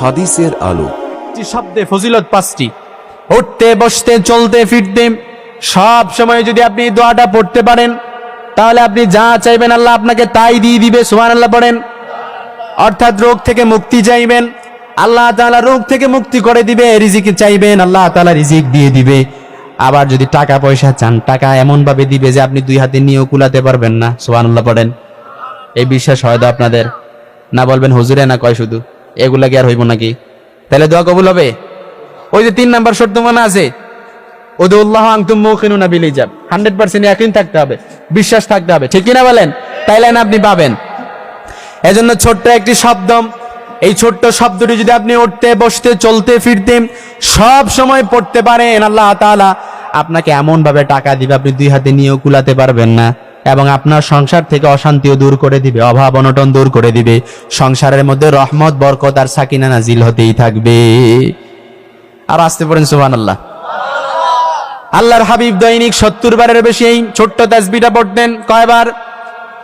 হাদিসের আলো। শব্দে ফজিলত পাঁচটি। উঠতে, বসতে, চলতে, ফিরতে, সব সময় যদি আপনি দোয়াটা পড়তে পারেন, তাহলে আপনি যা চাইবেন আল্লাহ আপনাকে তাই দিয়ে দিবে সুহান আল্লাহ পড়েন অর্থাৎ রোগ থেকে মুক্তি চাইবেন, আল্লাহ তালা রোগ থেকে মুক্তি করে দিবে, রিজিক চাইবেন, আল্লাহ তালা রিজিক দিয়ে দিবে। আবার যদি টাকা পয়সা চান, টাকা এমন ভাবে দিবে যে আপনি দুই হাতে নিয়েও কুলাতে পারবেন না, সুবহানাল্লাহ পড়েন এই বিশ্বাস হয়তো আপনাদের? না বলবেন হুজুরে না কয় শুধু? এগুলা কি আর হইব নাকি? তাহলে দোয়া কবুল হবে? ওই যে তিন নাম্বার শর্ত মনে আছে? ওদুল্লাহ আংতুম মৌখিনুনা বিল ইজাব হান্ড্রেড পার্সেন্ট একদিন থাকতে হবে, বিশ্বাস থাকতে হবে। ঠিক কিনা বলেন? তাইলে আপনি পাবেন। এজন্য ছোট্ট একটি শব্দ এই ছোট্ট শব্দটি যদি আপনি উঠতে, বসতে, চলতে, ফিরতে, সব সময় পড়তে পারেন, আল্লাহ তাআলা আপনাকে এমন ভাবে টাকা দিবে, আপনি দুই হাতে নিয়েও কুলাতে পারবেন না। এবং আপনার সংসার থেকে অশান্তিও দূর করে দিবে, অভাব অনটন দূর করে দিবে। সংসারের মধ্যে রহমত, বরকত আর সাকিনা নাজিল হতেই থাকবে। আর আসতে পারেন সুহান আল্লাহ আল্লাহর হাবিব দৈনিক সত্তর বারের বেশি এই ছোট্ট তাসবিটা পড়তেন কয়বার?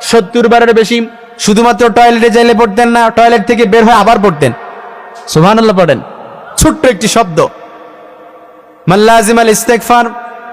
সত্তর বারের বেশি। শুধুমাত্র টয়লেটে যাইলে পড়তেন না, টয়লেট থেকে বের হয়ে আবার পড়তেন। সুহান আল্লাহ পড়েন। ছোট্ট একটি শব্দ। মাল্লাজিম আল ইস্তেকফার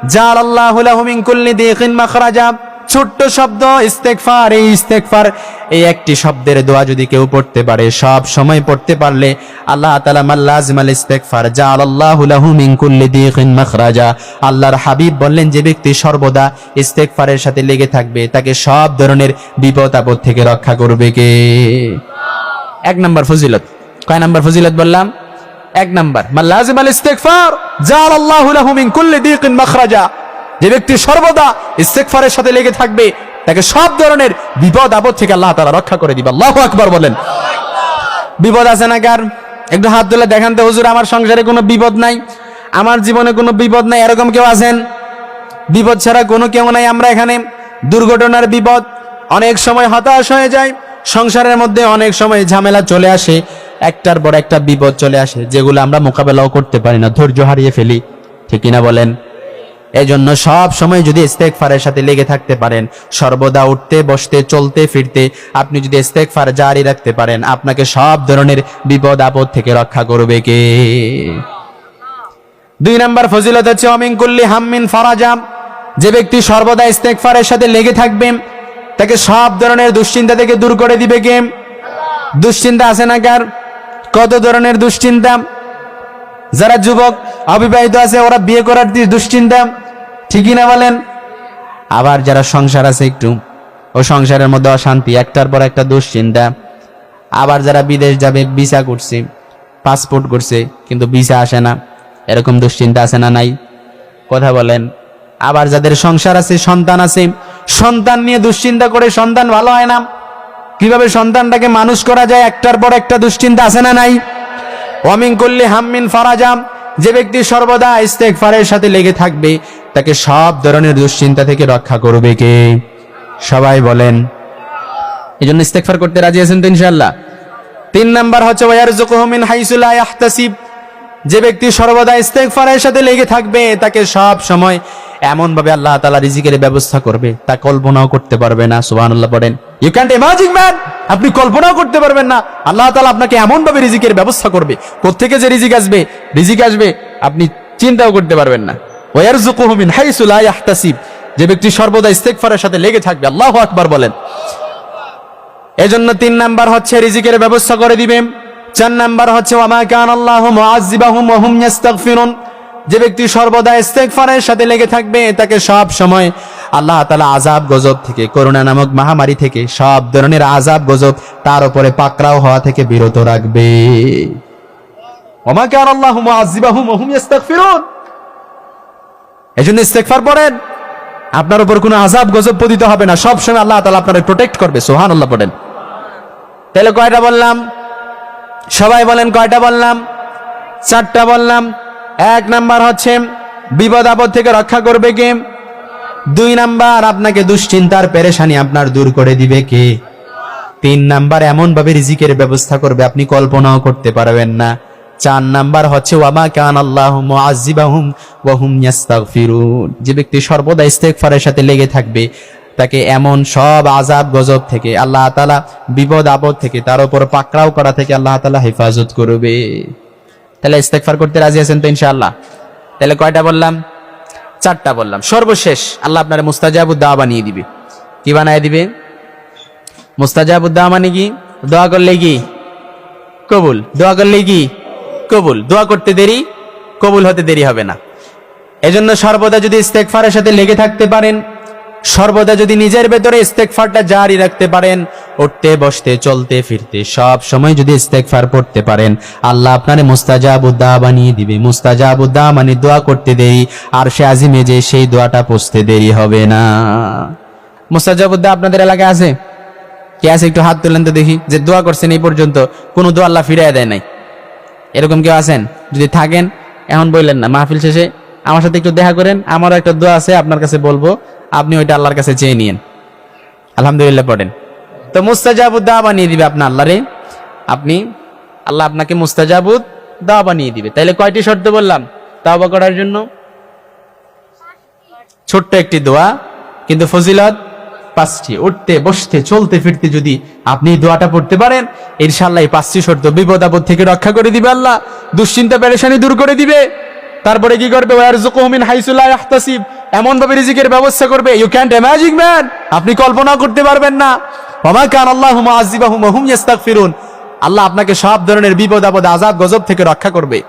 জাল আল্লাহ লাহু মিন কুল্লি দিকিন মাখরাজা। ছোট্ট শব্দ ইস্তেকফার এই ইস্তেকফার এই একটি শব্দের দোয়া যদি কেউ পড়তে পারে, সব সময় পড়তে পারলে আল্লাহ তাআলা মাল্লাজিম আল ইস্তেকফার যা আল্লাহ লাহু মিন কুল্লি দিকিন মাখরাজা। আল্লাহর হাবিব বললেন, যে ব্যক্তি সর্বদা ইস্তেকফারের সাথে লেগে থাকবে, তাকে সব ধরনের বিপদ আপদ থেকে রক্ষা করবে কে? এক নাম্বার ফজিলত। কয় নাম্বার ফজিলত বললাম? এক নাম্বার। মাল্লাজিম আল ইস্তেগফার জাল আল্লাহু লাহু মিন কুল্লি দিকিন মাখরাজা। যে ব্যক্তি সর্বদা ইস্তেগফারের সাথে লেগে থাকবে, তাকে সব ধরনের বিপদ, আপদ থেকে আল্লাহ তাআলা রক্ষা করে দিবে। আল্লাহু আকবার বলেন। বিপদ আছে না কার? একটু হাত তুলে দেখান তো, হুজুর, আমার সংসারে কোনো বিপদ নাই, আমার জীবনে কোনো বিপদ নাই, এরকম কেউ আছেন? বিপদ ছাড়া কোনো কেউ নাই আমরা এখানে। দুর্ঘটনার বিপদ, অনেক সময় হতাশ হয়ে যায়, সংসারের মধ্যে অনেক সময় ঝামেলা চলে আসে, একটার পর একটা বিপদ চলে আসে, যেগুলো আমরা মোকাবেলাও করতে পারি না, ধৈর্য হারিয়ে ফেলি। ঠিক কিনা বলেন? এই জন্য সব সময় যদি ইস্তেকফারের সাথে লেগে থাকতে পারেন, সর্বদা উঠতে, বসতে, চলতে, ফিরতে, আপনি যদি ইস্তেকফার জারি রাখতে পারেন, আপনাকে সব ধরনের বিপদ আপদ থেকে রক্ষা করবে কে? দুই নাম্বার ফজিলত হচ্ছে অমিনকুল্লি হাম্মিন ফারাজাম যে ব্যক্তি সর্বদা ইস্তেকফারের সাথে লেগে থাকবে, তাকে সব ধরনের দুশ্চিন্তা থেকে দূর করে দিবে কে? দুশ্চিন্তা আছে না কার? কত ধরনের দুশ্চিন্তা? যারা যুবক অবিবাহিত আছে, ওরা বিয়ে করার দুশ্চিন্তা। ঠিকই না বলেন? আবার যারা সংসার আছে একটু, ও সংসারের মধ্যে অশান্তি, একটার পর একটা দুশ্চিন্তা। আবার যারা বিদেশ যাবে, ভিসা করছে পাসপোর্ট করছে, কিন্তু ভিসা আসে না। এরকম দুশ্চিন্তা আছে না নাই? কথা বলেন। আবার যাদের সংসার আছে, সন্তান আছে, সন্তান নিয়ে দুশ্চিন্তা করে সন্তান ভালো হয় না। কীভাবে সন্তানটাকে মানুষ করা যায়, একটার পর একটা দুশ্চিন্তা আছে না নাই? ওয়ামিন করলে হাম্মিন ফারাজাম যে ব্যক্তি সর্বদা ইস্তেগফারের সাথে লেগে থাকবে তাকে সব ধরনের দুশ্চিন্তা থেকে রক্ষা করবে কে? সবাই বলেন। এই জন্য ইস্তেগফার করতে রাজি আছেন তো ইনশাআল্লাহ? তিন নাম্বার হচ্ছে ওয়ারজুকুহু মিন হাইসু লা ইয়াহতাসিব। যে ব্যক্তি সর্বদা ইস্তেগফারের সাথে লেগে থাকবে, তাকে সব সময় এমন ভাবে আল্লাহ তাআলা রিজিকের ব্যবস্থা করবে, তা কল্পনাও করতে পারবে না, সুবহানাল্লাহ পড়েন। ইউ ক্যান্ট ইমাজিন ম্যান আপনি কল্পনাও করতে পারবেন না। আল্লাহ তাআলা আপনাকে এমন ভাবে রিজিকের ব্যবস্থা করবে। কোত্থেকে যে রিজিক আসবে? রিজিক আসবে, আপনি চিন্তাও করতে পারবেন না। যে ব্যক্তি সর্বদা ইস্তেগফারের সাথে লেগে থাকবে, আল্লাহ আকবার বলেন। এজন্য তিন নাম্বার হচ্ছে রিজিকের ব্যবস্থা করে দিবে চার নাম্বার হচ্ছে হুম যে ব্যক্তি সর্বদা ইস্তেগফারের সাথে লেগে থাকবে, তাকে সব সময় আল্লাহ তাআলা আযাব গজব থেকে করোনা নামক মহামারী থেকে, সব ধরনের আযাব গজব তার উপরে পাকড়াও হওয়া থেকে বিরত রাখবে। ওয়ামা কান আল্লাহ মুআযিবাহুম ওয়া হুম ইস্তাগফিরুন এজন্য ইস্তেগফার পড়েন। আপনার উপর কোনো আযাব গজব পতিত হবে না। সব সময় আল্লাহ তাআলা আপনার প্রোটেক্ট করবে। সুবহানাল্লাহ পড়েন। তাহলে কয়টা বললাম? সবাই বলেন কয়টা বললাম? চারটা বললাম। এক নাম্বার হচ্ছে, বিপদ আপদ থেকে রক্ষা করবে কে? দুই নাম্বার, আপনাকে দুশ্চিন্তার পেরেশানি আপনার দূর করে দিবে কে? তিন নাম্বার এমন ভাবে রিজিকের ব্যবস্থা করবে। আপনি কল্পনাও করতে পারবেন না। চার নাম্বার হচ্ছে, ওয়ামা কান আল্লাহ মুআযিবাহুম ওয়া হুম যে ব্যক্তি সর্বদা ইস্তেগফারের সাথে লেগে থাকবে, তাকে এমন সব আজাব গজব থেকে, আল্লাহ তালা বিপদ আপদ থেকে, তার উপর পাকড়াও করা থেকে আল্লাহ তালা হেফাজত করবে। তাহলে ইস্তেকফার করতে রাজি আছেন তো ইনশাআল্লাহ? তাহলে কয়টা বললাম? চারটা বললাম। সর্বশেষ আল্লাহ আপনার মুস্তাজাবুদ্দা বানিয়ে দিবে। কি বানায় দিবে? মুস্তাজাবুদ্দা মানে কি? দোয়া করলে কি? কবুল। দোয়া করলে কি? কবুল। দোয়া করতে দেরি, কবুল হতে দেরি হবে না। এজন্য সর্বদা যদি ইস্তেকফারের সাথে লেগে থাকতে পারেন, সর্বদা যদি নিজের ভেতরে ইস্তেকফারটা জারি রাখতে পারেন, উঠতে, বসতে, চলতে, ফিরতে, সব সময় যদি ইস্তেকফার পড়তে পারেন, আল্লাহ আপনার মুস্তাজাবুদ্দা বানিয়ে দিবে। মুস্তাজাবুদ্দা মানে দোয়া করতে দেরি, আর সে আজিমে যে সেই দোয়াটা পৌঁছতে দেরি হবে না। মুস্তাজাবুদ্দা আপনাদের এলাকায় আছে? কে আছে? একটু হাত তুলেন তো দেখি। যে দোয়া করছেন এই পর্যন্ত, কোনো দোয়া আল্লাহ ফিরিয়ে দেয় নাই। এরকম কেউ আছেন? যদি থাকেন, এখন বললেন না, মাহফিল শেষে আমার সাথে একটু দেখা করেন, আমারও একটা দোয়া আছে, আপনার কাছে বলব, আপনি ওইটা আল্লাহর কাছে চেয়ে নিয়েন। আলহামদুলিল্লাহ পড়েন। তো মুস্তাজাবুদ দা বানিয়ে দিবে আপনার আল্লাহরে আপনি, আল্লাহ আপনাকে মুস্তাজাবুদ দা বানিয়ে দিবে। তাইলে কয়টি শর্ত বললাম? তাওবা করার জন্য। ছোট্ট একটি দোয়া, কিন্তু ফজিলত পাঁচটি, উঠতে, বসতে, চলতে, ফিরতে যদি আপনি দোয়াটা পড়তে পারেন ইনশাল্লাহ এই পাঁচটি শর্ত বিপদ আপদ থেকে রক্ষা করে দিবে আল্লাহ, দুশ্চিন্তা, পেরেশানি দূর করে দিবে। তারপরে কি করবে? মিন এমন ভাবে রিজিকের ব্যবস্থা করবে। ইউ ক্যান্ট ইমাজিন ম্যান আপনি কল্পনা করতে পারবেন না। ওমা কান আল্লাহু মুআযিবাহুম ওয়া হুম ইস্তাগফিরুন আল্লাহ আপনাকে সব ধরনের বিপদ আপদ, আযাব, গজব থেকে রক্ষা করবে।